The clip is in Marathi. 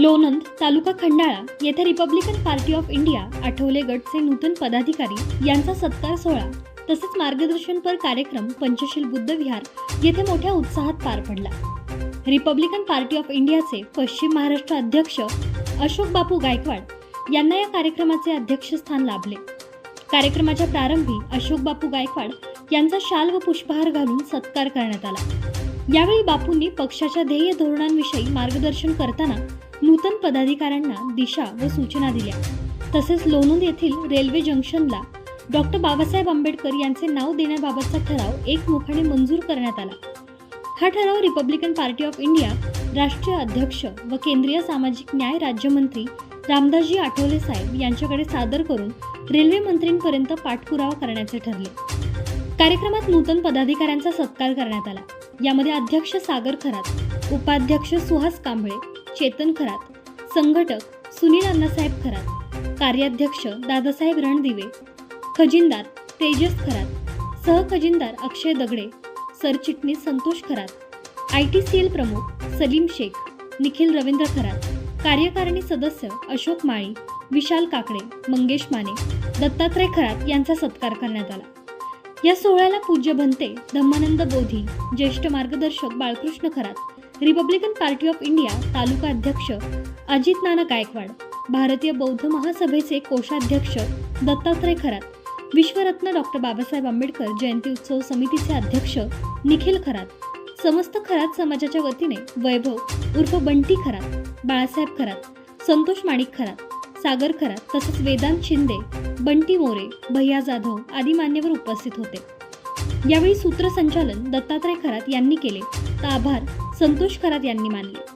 लोणंद तालुका खंडाळा येथे republican party of India Athawale गटचे नूतन पदाधिकारी यांचा सत्कार सोहळा. तसेच मार्गदर्शनपर कार्यक्रम पंचशील बुद्ध विहार येथे मोठ्या उत्साहात पार पडला. रिपब्लिकन पार्टी ऑफ इंडियाचे पश्चिम महाराष्ट्र अध्यक्ष अशोक बापू गायकवाड यांना या कार्यक्रमाचे अध्यक्षस्थान लाभले. कार्यक्रमाच्या प्रारंभी अशोक बापू गायकवाड यांचा शाल व पुष्पहार घालून सत्कार करण्यात आला. यावेळी बापूंनी पक्षाच्या ध्येय धोरणांविषयी मार्गदर्शन करताना नूतन पदाधिकाऱ्यांना दिशा व सूचना दिल्या. तसेच लोणंद येथील रेल्वे जंक्शनला डॉक्टर बाबासाहेब आंबेडकर यांचे नाव देण्याबाबतचा ठराव एकमुखाने मंजूर करण्यात आला. हा ठराव रिपब्लिकन पार्टी ऑफ इंडिया राष्ट्रीय अध्यक्ष व केंद्रीय सामाजिक न्याय राज्यमंत्री रामदासजी आठवले साहेब यांच्याकडे सादर करून रेल्वे मंत्रींपर्यंत पाठपुरावा करण्याचे ठरले. कार्यक्रमात नूतन पदाधिकाऱ्यांचा सत्कार करण्यात आला. यामध्ये अध्यक्ष सागर खरात उपाध्यक्ष सुहास कांबळे चेतन खरात संघटक सुनील अण्णासाहेब खरात कार्याध्यक्ष दादासाहेब रणदिवे खजिनदार तेजस खरात सहखजिनदार अक्षय दगडे सरचिटणीस Santosh Kharat I T C L प्रमुख सलीम शेख निखिल रवींद्र खरात कार्यकारिणी सदस्य अशोक माळी विशाल काकडे मंगेश माने दत्तात्रय खरात यांचा सत्कार करण्यात आला. या सोहळ्याला पूज्य बनते धम्मानंद बोधी ज्येष्ठ मार्गदर्शक Balkrishna Kharat republican party of India तालुका अध्यक्ष अजित नाना गायकवाड भारतीय बौद्ध महासभेचे कोषाध्यक्ष दत्तात्रय खरात विश्वरत्न डॉक्टर बाबासाहेब आंबेडकर जयंती उत्सव समितीचे अध्यक्ष निखिल खरात समस्त खरात समाजाच्या वतीने वैभव उर्फ बंटी खरात बाळासाहेब खरात संतोष माणिक खरात सागर खरात तसेच वेदांत शिंदे बंटी मोरे भैया जाधव आदी मान्यवर उपस्थित होते. यावेळी सूत्रसंचालन दत्तात्रय खरात यांनी केले. तर आभार संतोष खरात यांनी मानले.